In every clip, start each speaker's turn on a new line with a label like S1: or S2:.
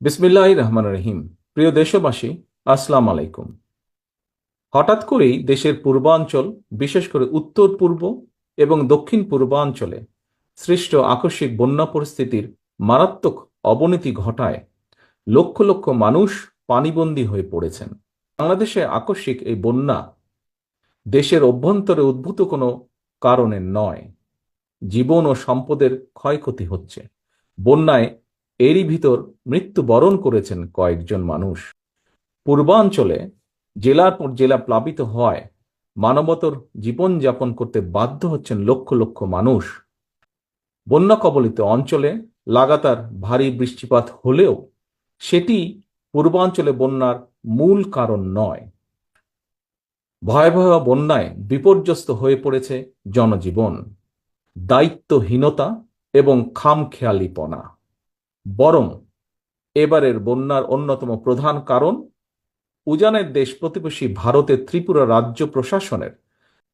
S1: বিসমিল্লাহ রহমান রহিম প্রিয় দেশবাসী, আসসালাম আলাইকুম। হঠাৎ করেই দেশের পূর্বাঞ্চল, বিশেষ করে উত্তর পূর্ব এবং দক্ষিণ পূর্বাঞ্চলে সৃষ্ট আকস্মিক বন্যা পরিস্থিতির মারাত্মক অবনতি ঘটায় লক্ষ লক্ষ মানুষ পানিবন্দী হয়ে পড়েছেন। বাংলাদেশে আকস্মিক এই বন্যা দেশের অভ্যন্তরে উদ্ভূত কোনো কারণে নয়। জীবন ও সম্পদের ক্ষয়ক্ষতি হচ্ছে। বন্যায় এরই ভিতর মৃত্যুবরণ করেছেন কয়েকজন মানুষ। পূর্বাঞ্চলে জেলার পর জেলা প্লাবিত হওয়ায় মানবতর জীবনযাপন করতে বাধ্য হচ্ছেন লক্ষ লক্ষ মানুষ। বন্যা কবলিত অঞ্চলে লাগাতার ভারী বৃষ্টিপাত হলেও সেটি পূর্বাঞ্চলে বন্যার মূল কারণ নয়। ভয়াবহ বন্যায় বিপর্যস্ত হয়ে পড়েছে জনজীবন। দায়িত্বহীনতা এবং খামখেয়ালিপনা। বরং এবারের বন্যার অন্যতম প্রধান কারণ উজানের দেশ প্রতিবেশী ভারতের ত্রিপুরা রাজ্য প্রশাসনের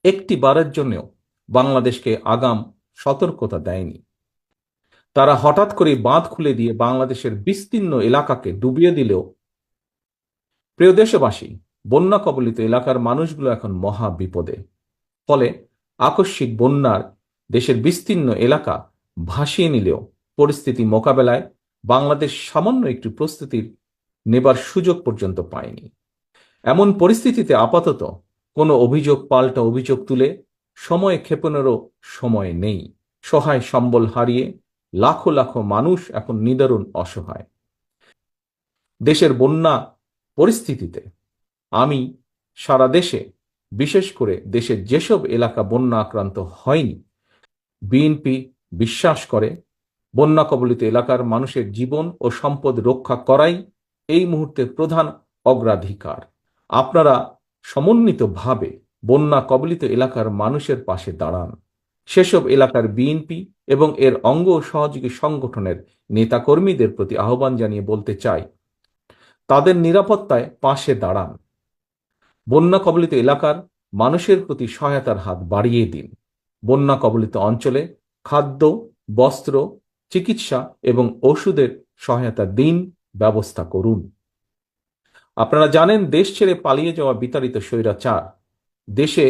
S1: একটি বারের জন্যও বাংলাদেশকে আগাম সতর্কতা দেয়নি। তারা হঠাৎ করে বাঁধ খুলে দিয়ে বাংলাদেশের বিস্তীর্ণ এলাকাকে ডুবিয়ে দিলেও প্রিয় দেশবাসী বন্যা কবলিত এলাকার মানুষগুলো এখন মহা বিপদে। ফলে আকস্মিক বন্যার দেশের বিস্তীর্ণ এলাকা ভাসিয়ে নিলেও পরিস্থিতি মোকাবেলায় বাংলাদেশ সামান্য একটি প্রস্তুতির নেবার সুযোগ পর্যন্ত পায়নি। এমন পরিস্থিতিতে আপাতত কোনো অভিযোগ পাল্টা অভিযোগ তুলে সময় ক্ষেপণেরও সময় নেই। সহায় সম্বল হারিয়ে লাখো লাখো মানুষ এখন নিদারুণ অসহায়। দেশের বন্যা পরিস্থিতিতে আমি সারা দেশে, বিশেষ করে দেশের যেসব এলাকা বন্যা আক্রান্ত হয়নি, বিএনপি বিশ্বাস করে বন্যা কবলিত এলাকার মানুষের জীবন ও সম্পদ রক্ষা করাই এই মুহূর্তের প্রধান অগ্রাধিকার। আপনারা সমন্বিতভাবে বন্যা কবলিত এলাকার মানুষের পাশে দাঁড়ান। সেসব এলাকার বিএনপি এবং এর অঙ্গ সহযোগী সংগঠনের নেতাকর্মীদের প্রতি আহ্বান জানিয়ে বলতে চাই, তাদের নিরাপত্তায় পাশে দাঁড়ান। বন্যা কবলিত এলাকার মানুষের প্রতি সহায়তার হাত বাড়িয়ে দিন। বন্যা কবলিত অঞ্চলে খাদ্য, বস্ত্র চিকিৎসা এবং ওষুধের সহায়তা দিন ব্যবস্থা করুন। আপনারা জানেন, দেশ ছেড়ে পালিয়ে যাওয়া বিতাড়িত স্বৈরাচার, দেশে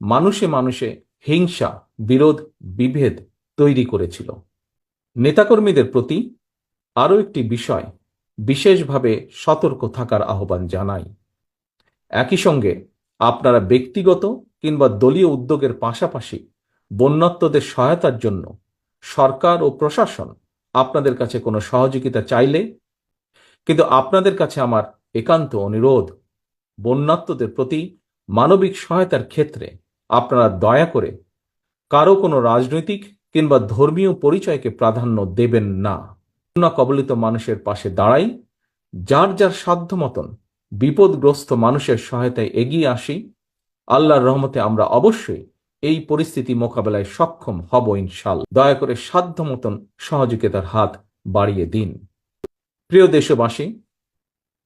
S1: মানুষে মানুষে হিংসা, বিরোধ, বিভেদ তৈরি করেছিল। নেতাকর্মীদের প্রতি আরও একটি বিষয় বিশেষভাবে সতর্ক থাকার আহ্বান জানাই। একই সঙ্গে আপনারা ব্যক্তিগত কিংবা দলীয় উদ্যোগের পাশাপাশি বন্যাত্মদের সহায়তার জন্য সরকার ও প্রশাসন আপনাদের কাছে কোনো সহযোগিতা চাইলে, কিন্তু আপনাদের কাছে আমার একান্ত অনুরোধ, বন্যাত্মদের প্রতি মানবিক সহায়তার ক্ষেত্রে আপনারা দয়া করে কারও কোনো রাজনৈতিক কিংবা ধর্মীয় পরিচয়কে প্রাধান্য দেবেন না। বন্যা কবলিত মানুষের পাশে দাঁড়াই, যার যার সাধ্য মতন বিপদগ্রস্ত মানুষের সহায়তায় এগিয়ে আসি, আল্লাহর রহমতে আমরা অবশ্যই এই পরিস্থিতি মোকাবেলায় সক্ষম হব ইনশাল দয়া করে সাধ্য মতন সহযোগিতার হাত বাড়িয়ে দিন। প্রিয় দেশবাসী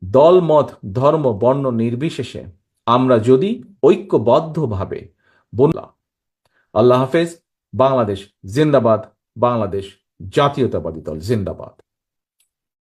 S1: দল মত ধর্ম, বর্ণ নির্বিশেষে আমরা যদি ঐক্যবদ্ধভাবে বললা আল্লাহ হাফেজ, বাংলাদেশ জিন্দাবাদ, বাংলাদেশ জাতীয়তাবাদী দল জিন্দাবাদ।